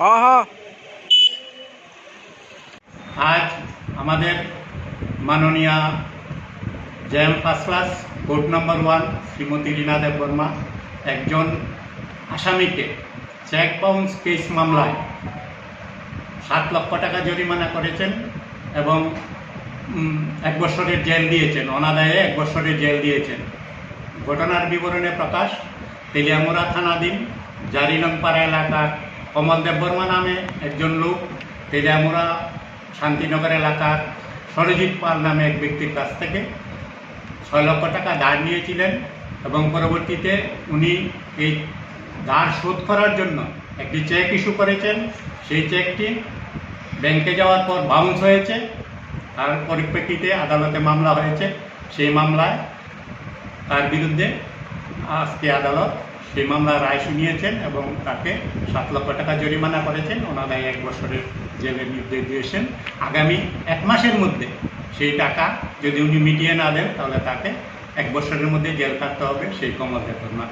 হ্যাঁ হ্যাঁ। আজ আমাদের মাননীয়া first class court number one, Shrimati Rina Deb Barma, একজন আসামিকে চেক বাউন্স কেস মামলায় সাত লক্ষ টাকা জরিমানা করেছেন এবং এক বছরের জেল দিয়েছেন, অনাদায়ে এক বছরের জেল দিয়েছেন। ঘটনার বিবরণে প্রকাশ, তেলিয়ামুড়া থানাধীন জারিলংপাড়া এলাকার কমল দেব বর্মা নামে একজন লোক, তেলিয়ামুড়া শান্তিনগর এলাকার সরজিৎ পাল নামে এক ব্যক্তির কাছ থেকে ছয় লক্ষ টাকা ধার নিয়েছিলেন এবং পরবর্তীতে উনি এই ধার শোধ করার জন্য একটি চেক ইস্যু করেছেন। সেই চেকটি ব্যাংকে যাওয়ার পর বাউন্স হয়েছে। তার পরিপ্রেক্ষিতে আদালতে মামলা হয়েছে। সেই মামলায় তার বিরুদ্ধে আজকে আদালত সেই মামলার রায় শুনিয়েছেন এবং তাকে সাত লক্ষ টাকা জরিমানা করেছেন। ওনারাই এক বছরের জেলের নির্দেশ দিয়েছেন। আগামী এক মাসের মধ্যে সেই টাকা যদি উনি মিটিয়ে না দেন, তাহলে তাকে এক বছরের মধ্যে জেল কাটতে হবে। সেই কমল দেবর্মা